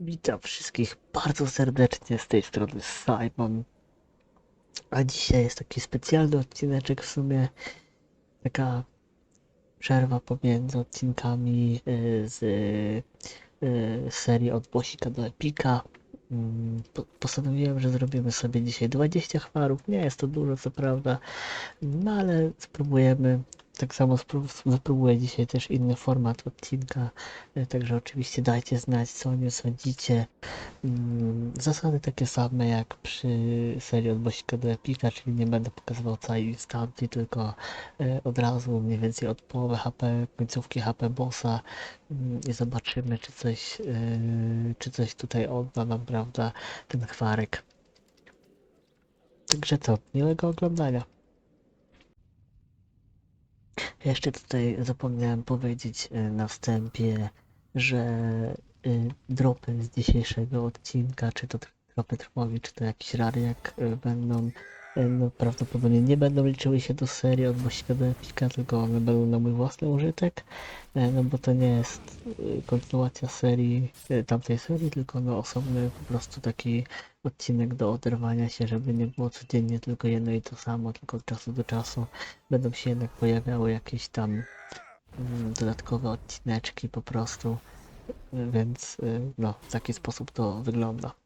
Witam wszystkich bardzo serdecznie z tej strony Simon. A dzisiaj jest taki specjalny odcineczek w sumie. Taka przerwa pomiędzy odcinkami y, z y, serii od Bosika do Epika. Mm, po- Postanowiłem, że zrobimy sobie dzisiaj 20 chwarów. Nie jest to dużo, co prawda, no ale spróbujemy. Tak samo spró- wypróbuję dzisiaj też inny format odcinka. y, Także oczywiście dajcie znać, co o nim sądzicie. Mm, Zasady takie same jak przy serii od Bosika do Epika, czyli nie będę pokazywał całej instancji, tylko e, od razu mniej więcej od połowy HP, końcówki HP bossa mm, i zobaczymy, czy coś, e, czy coś tutaj odda nam, prawda, ten chwarek. Także to, miłego oglądania. Jeszcze tutaj zapomniałem powiedzieć e, na wstępie, że y, dropy z dzisiejszego odcinka, czy to dropy trwowi, czy to jakiś rary, jak y, będą, y, no prawdopodobnie nie będą liczyły się do serii od do Epika, tylko one będą na mój własny użytek, e, no bo to nie jest y, kontynuacja serii, tamtej serii, tylko no osobny po prostu taki odcinek do oderwania się, żeby nie było codziennie tylko jedno i to samo, tylko od czasu do czasu będą się jednak pojawiały jakieś tam mm, dodatkowe odcineczki po prostu. Więc no, w taki sposób to wygląda.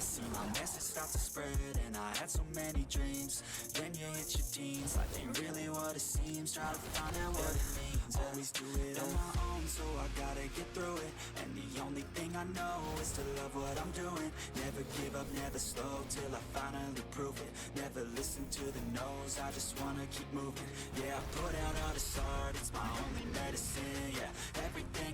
see my message start to spread. And I had so many dreams, then you hit your teens. Life ain't really what it seems, try to find out what it means. Always do it on my own, so I gotta get through it. And the only thing I know is to love what I'm doing. Never give up, never slow till I finally prove it. Never listen to the no's, I just wanna keep moving. Yeah, I put out all the art,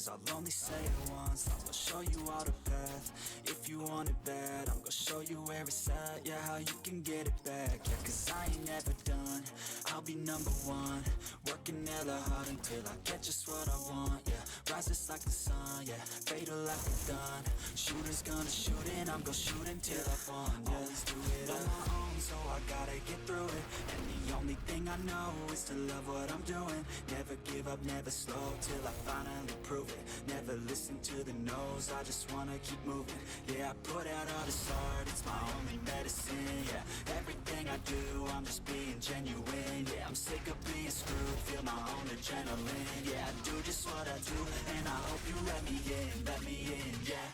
cause I'll only say it once, I'll show you all the path, if you want it bad, Gonna show you it's at, yeah, how you can get it back, yeah, cause I ain't never done, I'll be number one, working hella hard until I get just what I want, yeah, rises like the sun, yeah, fatal like the gun, shooters gonna shoot and I'm gonna shoot until I fall, yeah, always do it on my own, so I gotta get through it, and the only thing I know is to love what I'm doing, never give up, never slow, till I finally prove it, never listen to the no's, I just wanna keep moving, yeah, I put out all this art, it's my only medicine, yeah, everything I do, I'm just being genuine, yeah, I'm sick of being screwed, feel my own adrenaline, yeah, I do just what I do, and I hope you let me in, let me in, yeah.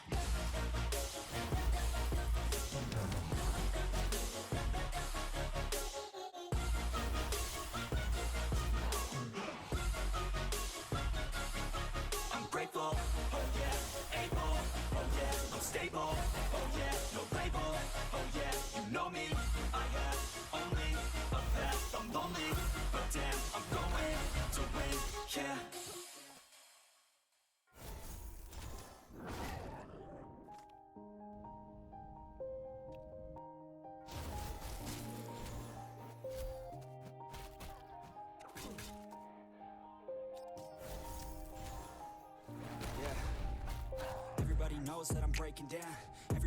I'm grateful, oh yeah, able, oh yeah, I'm stable, knows that I'm breaking down.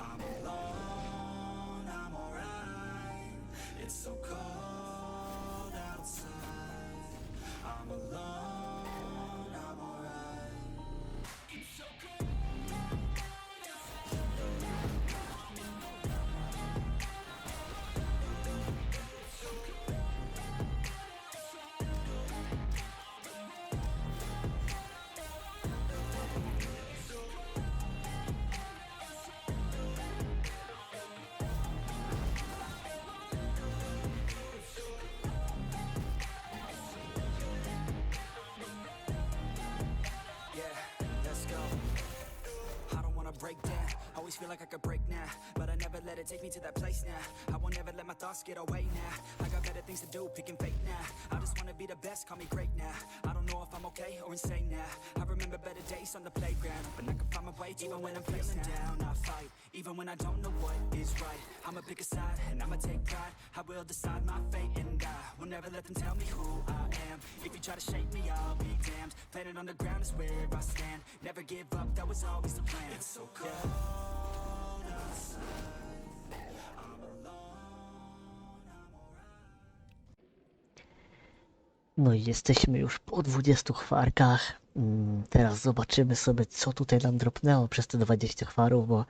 I'm alone, Always feel like I could break now, but I never let it take me to that place now. I won't ever let my thoughts get away now. I got better things to do, picking fate now. I just wanna be the best, call me great now. I don't know if I'm okay or insane now. I remember better days on the playground, but I can find my way even when I'm feeling down. I fight, even when I don't know what is right. I'ma pick a side and I'ma take pride. I will decide my fate and I will never let them tell me who I you try to shake me, I'll be damned. Planet on the ground is where I stand. Never give up, that was always the plan. It's so cold outside. I'm alone, I'm alright. No i jesteśmy już po 20 chwarkach. Mm, Teraz zobaczymy sobie, co tutaj nam dropnęło przez te 20 chwarów, bo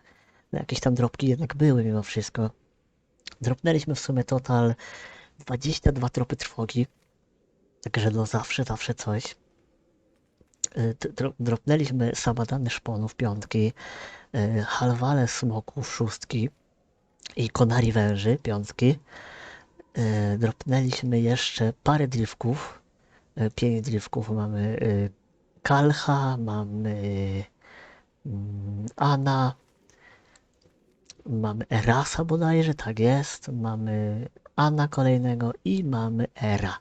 no jakieś tam dropki jednak były mimo wszystko. Dropnęliśmy w sumie total 22 tropy trwogi. Także no zawsze, zawsze coś. Y, Dropnęliśmy samadany szponów piątki, y, halwale smoków szóstki i konari węży piątki. Y, Dropnęliśmy jeszcze parę drifków. Y, Pięć drifków mamy Kalcha, mamy mm, Ana, mamy Erasa bodajże, tak jest, mamy Ana kolejnego i mamy Era.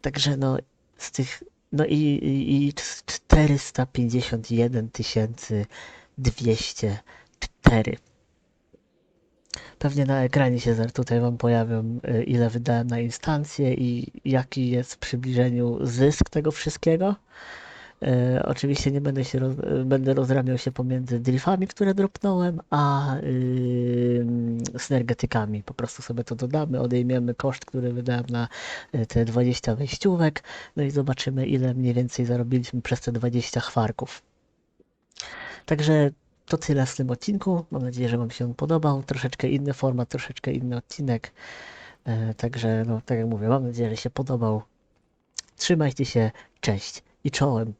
Także no z tych, no i, i, i 451 204. Pewnie na ekranie się tutaj Wam pojawią, y, ile wydałem na instancję i jaki jest w przybliżeniu zysk tego wszystkiego. E, oczywiście nie będę się roz, e, będę rozramiał się pomiędzy drifami, które dropnąłem, a yy, synergetykami. Po prostu sobie to dodamy, odejmiemy koszt, który wydałem na e, te 20 wejściówek, no i zobaczymy, ile mniej więcej zarobiliśmy przez te 20 chwarków. Także to tyle w tym odcinku. Mam nadzieję, że Wam się podobał. Troszeczkę inny format, troszeczkę inny odcinek. E, Także, no, tak jak mówię, mam nadzieję, że się podobał. Trzymajcie się, cześć i czołem.